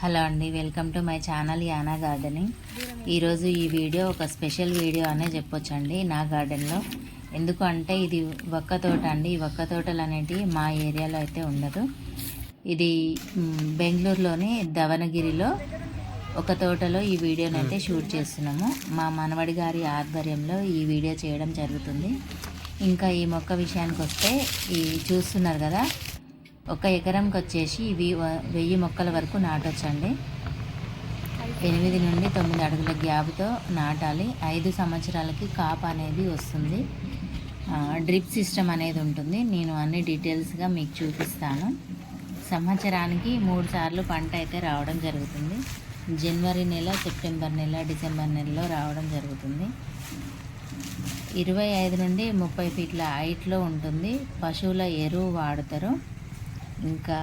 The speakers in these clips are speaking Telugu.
హలో అండి వెల్కమ్ టు మై ఛానల్ యానా గార్డెనింగ్. ఈరోజు ఈ వీడియో ఒక స్పెషల్ వీడియో అనే చెప్పొచ్చండి నా గార్డెన్లో. ఎందుకు అంటే ఇది వక్క తోట అండి. ఈ వక్క తోటలు అనేటివి మా ఏరియాలో అయితే ఉండదు. ఇది బెంగళూరులోని ధవనగిరిలో ఒక తోటలో ఈ వీడియోని అయితే షూట్ చేస్తున్నాము. మా మనవడి గారి ఆధ్వర్యంలో ఈ వీడియో చేయడం జరుగుతుంది. ఇంకా ఈ మొక్క విషయానికి వస్తే ఈ చూస్తున్నారు కదా ఒక ఎకరంకి వచ్చేసి ఇవి వ- వెయ్యి మొక్కల వరకు నాటొచ్చండి. ఎనిమిది నుండి తొమ్మిది అడుగుల గ్యాప్తో నాటాలి. ఐదు సంవత్సరాలకి కాప్ అనేది వస్తుంది. డ్రిప్ సిస్టమ్ అనేది ఉంటుంది. నేను అన్ని డీటెయిల్స్గా మీకు చూపిస్తాను. సంవత్సరానికి మూడు సార్లు పంట అయితే రావడం జరుగుతుంది. జనవరి నెల సెప్టెంబర్ నెల డిసెంబర్ నెలలో రావడం జరుగుతుంది. ఇరవై ఐదు నుండి ముప్పై ఫీట్ల హైట్లో ఉంటుంది. పశువుల ఎరువు వాడతారు. ఇంకా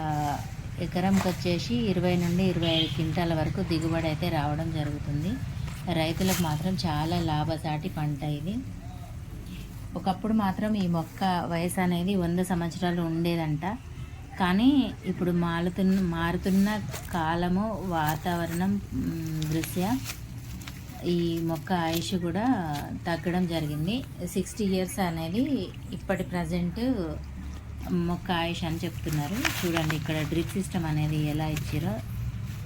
ఎకరంకి వచ్చేసి ఇరవై నుండి ఇరవై ఐదు క్వింటాల వరకు దిగుబడి అయితే రావడం జరుగుతుంది. రైతులకు మాత్రం చాలా లాభసాటి పంట ఇది. ఒకప్పుడు మాత్రం ఈ మొక్క వయసు అనేది వంద సంవత్సరాలు ఉండేదంట. కానీ ఇప్పుడు మారుతున్న మారుతున్న కాలము వాతావరణం దృష్ట్యా ఈ మొక్క ఆయుష్ కూడా తగ్గడం జరిగింది. సిక్స్టీ ఇయర్స్ అనేది ఇప్పటి ప్రజెంట్ మొక్క ఆయుష్ అని చెప్తున్నారు. చూడండి ఇక్కడ డ్రిప్ సిస్టమ్ అనేది ఎలా ఇచ్చారో.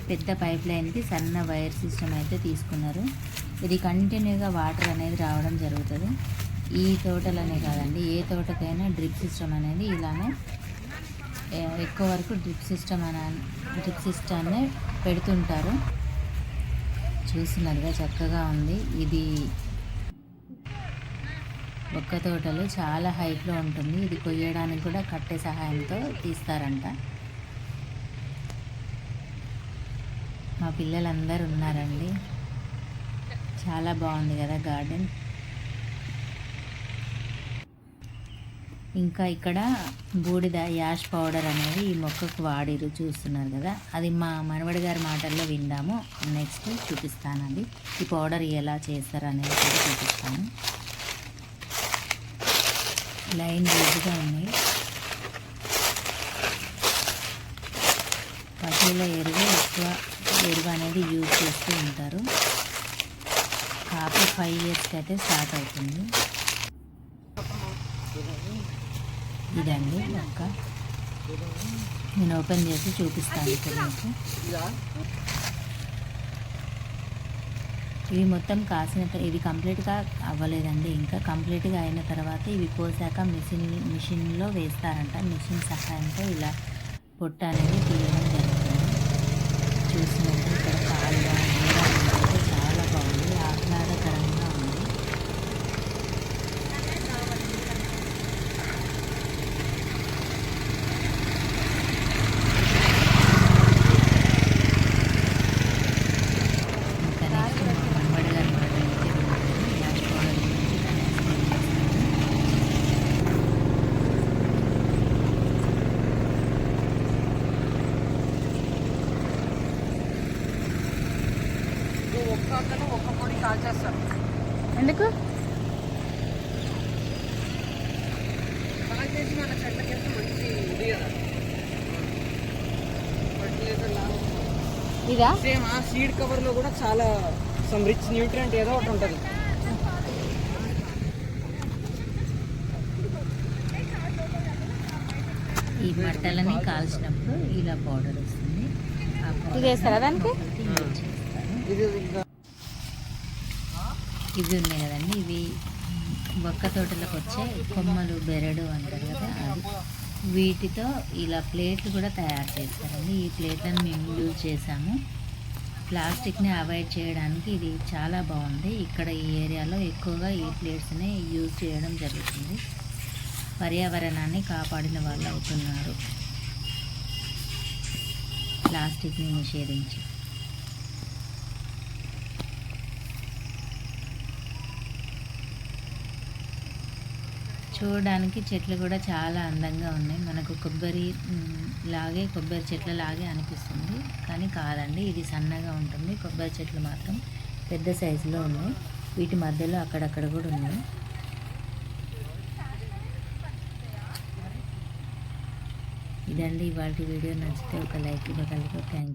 పెద్ద పైప్ లైన్కి సన్న వైర్ సిస్టమ్ అయితే తీసుకున్నారు. ఇది కంటిన్యూగా వాటర్ అనేది రావడం జరుగుతుంది. ఈ తోటలనే కాదండి ఏ తోటకైనా డ్రిప్ సిస్టమ్ అనేది ఇలానే ఎక్కువ వరకు డ్రిప్ సిస్టమ్ అనే డ్రిప్ సిస్టమ్నే పెడుతుంటారు. చూసినట్టుగా చక్కగా ఉంది. ఇది ఒక్క తోటలు చాలా హైట్లో ఉంటుంది. ఇది కొయ్యడానికి కూడా కట్టె సహాయంతో తీస్తారంట. మా పిల్లలందరూ ఉన్నారండి. చాలా బాగుంది కదా గార్డెన్. ఇంకా ఇక్కడ బూడిద యాష్ పౌడర్ అనేది ఈ మొక్కకు వాడిరు చూస్తున్నారు కదా. అది మా మనవడి గారి మాటల్లో విందాము. నెక్స్ట్ చూపిస్తానండి. ఈ పౌడర్ ఎలా చేస్తారు అనేది చూపిస్తాను. లైన్ రోజుగా ఉన్నాయి పశువుల ఎరువు ఎక్కువ ఎరువు అనేది యూజ్ చేస్తూ ఉంటారు. కాపు ఫైవ్ ఇయర్స్కి అయితే స్టార్ట్ అవుతుంది. ఇదండి మొక్క. నేను ఓపెన్ చేసి చూపిస్తాను ఇక్కడ మీకు. ఇవి మొత్తం కాసిన ఇవి కంప్లీట్గా అవ్వలేదండి. ఇంకా కంప్లీట్గా అయిన తర్వాత ఇవి కోసాక మిషన్ మిషన్లో వేస్తారంట. మిషన్ సహాయంతో ఇలా పొట్ట అనేది తీయడం జరుగుతుంది. చూసినట్టు ఇక్కడ కాలువ నీడ అనేది చాలా బాగుంది ఆహ్లాదకరంగా ఉంది ఇంకా నెక్స్ట్ మా మనవడి గారి మాట అయితే వింటారు. యాష్ పౌడర్ గురించి తను ఎక్స్ప్లెయిన్ చేస్తారు ఒక్క అతను ఒక్క పొడి కాల్చేస్తారు ఎందుకు? కాల్చేసి మన చెట్లకేసి మంచి ఇది కదా. ఇదా? సేమ్ ఆ సీడ్ కవర్లో కూడా చాలా సమ్ రిచ్ న్యూట్రియంట్ ఏదో ఒకటి ఉంటుంది. ఈ మట్టలని కాల్చినప్పుడు ఇలా పౌడర్ వస్తుంది. ఇది వేస్తారా దానికి? ఇది ఇవి ఉన్నాయి కదండి. ఇవి బొక్క తోటలకు వచ్చే కొమ్మలు బెరడు అంటారు కదా అది. వీటితో ఇలా ప్లేట్లు కూడా తయారు చేస్తారండి. ఈ ప్లేట్లను మేము యూజ్ చేసాము ప్లాస్టిక్ని అవాయిడ్ చేయడానికి ఇది చాలా బాగుంది. ఇక్కడ ఈ ఏరియాలో ఎక్కువగా ఈ ప్లేట్స్ని యూజ్ చేయడం జరుగుతుంది. పర్యావరణాన్ని కాపాడిన వాళ్ళు అవుతున్నారు. ప్లాస్టిక్ని నిషేధించి. చూడడానికి చెట్లు కూడా చాలా అందంగా ఉన్నాయి. మనకు కొబ్బరి లాగే కొబ్బరి చెట్ల లాగే అనిపిస్తుంది. కానీ కాదండి ఇది సన్నగా ఉంటుంది. కొబ్బరి చెట్లు మాత్రం పెద్ద సైజులో ఉన్నాయి. వీటి మధ్యలో అక్కడక్కడ కూడా ఉన్నాయి. ఇదండి ఇవాళ వీడియో. నచ్చితే ఒక లైక్ ఇవ్వగలిగే థ్యాంక్